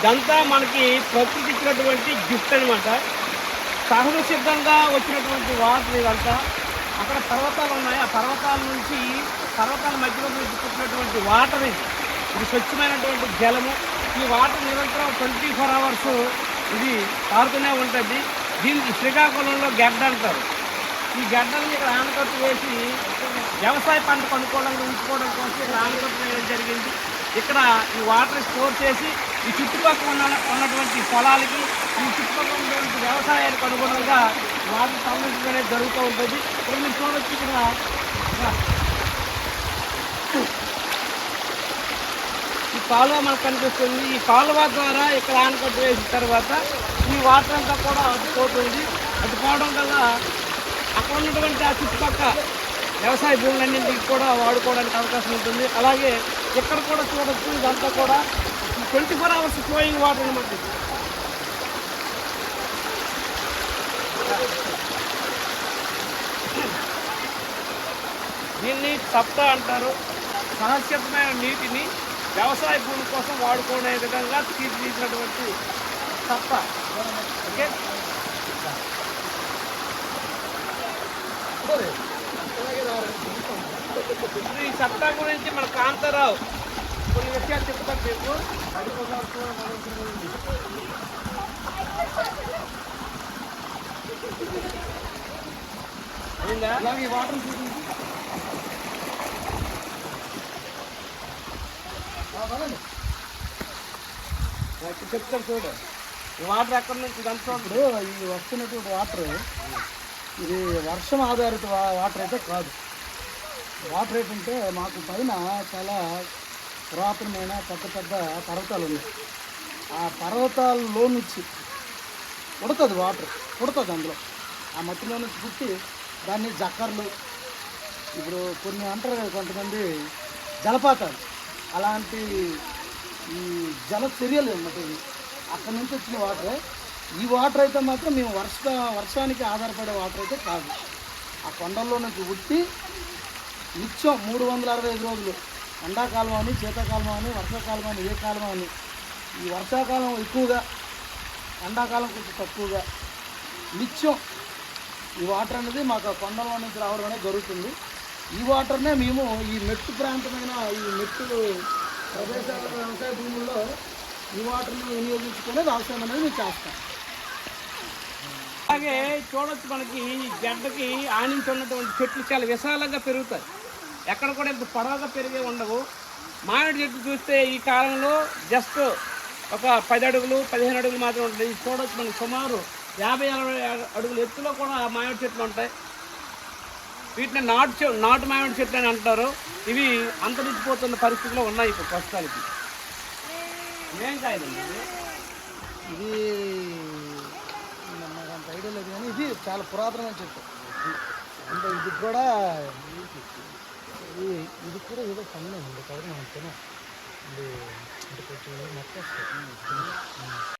ఇదంతా మనకి ప్రకృతి ఇచ్చినటువంటి గిఫ్ట్ అనమాట సహజ సిద్ధంగా వచ్చినటువంటి వాటర్ ఇదంతా. అక్కడ పర్వతాలు ఉన్నాయి. ఆ పర్వతాల నుంచి పర్వతాల మధ్యలో నుంచి పుట్టినటువంటి వాటర్ ఇది. ఇది స్వచ్ఛమైనటువంటి జలము. ఈ వాటర్ నిరంతరం ట్వంటీ ఫోర్ అవర్స్ ఇది పారుతూనే ఉంటుంది. దీనికి శ్రీకాకుళంలో గడ్డ అంటారు. ఈ గడ్డల్ని ఇక్కడ ఆనకట్టు వేసి వ్యవసాయ పంట కొనుక్కోవడానికి ఉంచుకోవడం కోసం ఇక్కడ ఆనకట్టు వేయడం జరిగింది. ఇక్కడ ఈ వాటర్ స్టోర్ చేసి ఈ చుట్టుపక్కల ఉన్న ఉన్నటువంటి పొలాలకి ఈ చుట్టుపక్కల ఉన్నటువంటి వ్యవసాయానికి అనుగుణంగా వాటర్ సంరక్షణ జరుగుతూ ఉంటుంది. కొన్ని మీరు చూడొచ్చు ఇక్కడ. ఈ కాలువ మనకు కనిపిస్తుంది. ఈ కాలువ ద్వారా ఇక్కడ ఆనకట్టు వేసిన తర్వాత ఈ వాటర్ అంతా కూడా అడ్డుపోతుంది అడ్డుపోవడం వల్ల అక్కడ ఉన్నటువంటి ఆ చుట్టుపక్క వ్యవసాయ భూములన్నింటికి కూడా వాడుకోవడానికి అవకాశం ఉంటుంది. అలాగే ఇక్కడ కూడా చూడొచ్చు ఇదంతా కూడా twenty four hours flowing water అనమాట దీన్ని తప్ప అంటారు. సహజమైన నీటిని వ్యవసాయ భూమి కోసం వాడుకునే విధంగా తీర్చిదిద్దినటువంటి తప్ప. ఓకే? ఈ సత్తా గురించి మన కాంతారావు కొన్ని విషయాలు చెప్తాను మీకు. అది ఒకసారి చూడండి, ఈ వాటర్ చూపించి ఆ, పదండి. ఇప్పుడు చెప్తాను చూడు ఈ వాటర్ ఎక్కడి నుంచి ఇదంతా చూడండి ఇప్పుడు ఈ వస్తున్నటువంటి వాటర్ ఇది వర్షం ఆధారిత వాటర్ అయితే కాదు. వాటర్ ఏంటంటే మాకు పైన చాలా పురాతనమైన పెద్ద పెద్ద పర్వతాలు ఉన్నాయి. ఆ పర్వతాల్లో నుంచి పుడుతుంది వాటర్ పుడుతుంది అందులో. ఆ మట్టిలో నుంచి పుట్టి దాన్ని జక్కర్లు ఇప్పుడు కొన్ని అంటారు కదా కొంతమంది జలపాతాలు. అలాంటి ఈ జల చర్యలు అన్నమాట ఇవి. అక్కడి నుంచి వచ్చిన వాటర్. ఈ వాటర్ అయితే మాత్రం మేము వర్ష వర్షానికి ఆధారపడే వాటర్ అయితే కాదు. ఆ కొండల్లో నుంచి ఉట్టి నిత్యం మూడు వందల అరవై ఐదు రోజులు ఎండాకాలం అని శీతాకాలం అని వర్షాకాలం అని ఏ కాలం అని ఈ వర్షాకాలం ఎక్కువగా ఎండాకాలం కొంచెం తక్కువగా. నిత్యం ఈ వాటర్ అనేది మాకు కొండలో కొండల నుంచి రావడం అనేది జరుగుతుంది. ఈ వాటర్నే మేము ఈ మెట్టు ప్రాంతమైన ఈ మెట్టు ప్రదేశాల వ్యవసాయ భూముల్లో ఈ వాటర్ని వినియోగించుకునే వ్యవసాయం అనేది మేము చేస్తాం. అలాగే చూడొచ్చు మనకి ఈ గడ్డకి ఆనించి ఉన్నటువంటి చెట్లు చాలా విశాలంగా పెరుగుతాయి. ఎక్కడ కూడా ఇంత పొడవుగా పెరిగే ఉండవు. మామిడి చెట్టు చూస్తే ఈ కాలంలో జస్ట్ ఒక పది అడుగులు పదిహేను అడుగులు మాత్రం ఉంటుంది. ఇది మనకి సుమారు యాభై అరవై అడుగుల ఎత్తులో కూడా మామిడి చెట్లు ఉంటాయి. వీటిని నాటు చె- నాటు మామిడి చెట్లు అని అంటారు. ఇవి అంతరించిపోతున్న పరిస్థితిలో ఉన్నాయి ఇప్పుడు ప్రస్తుతానికి. ఏం కాయలండి ఇది నాకు అంత ఐడియా లేదు కానీ ఇది చాలా పురాతనమైన చెట్టు. అంటే ఇది కూడా ఇది ఇది కూడా ఏదో పనులు ఉంది కాబట్టి మనం తినం ఇది అంటే కొంచెం మొక్క వస్తుంది